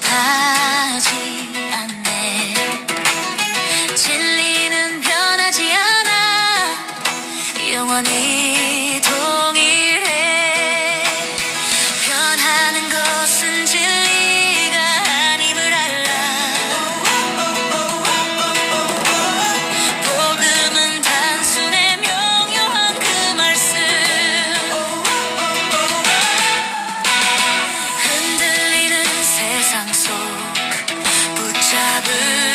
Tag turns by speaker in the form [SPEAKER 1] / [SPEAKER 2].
[SPEAKER 1] 답답하지 않네. 진리는 변하지 않아. 영원히 happen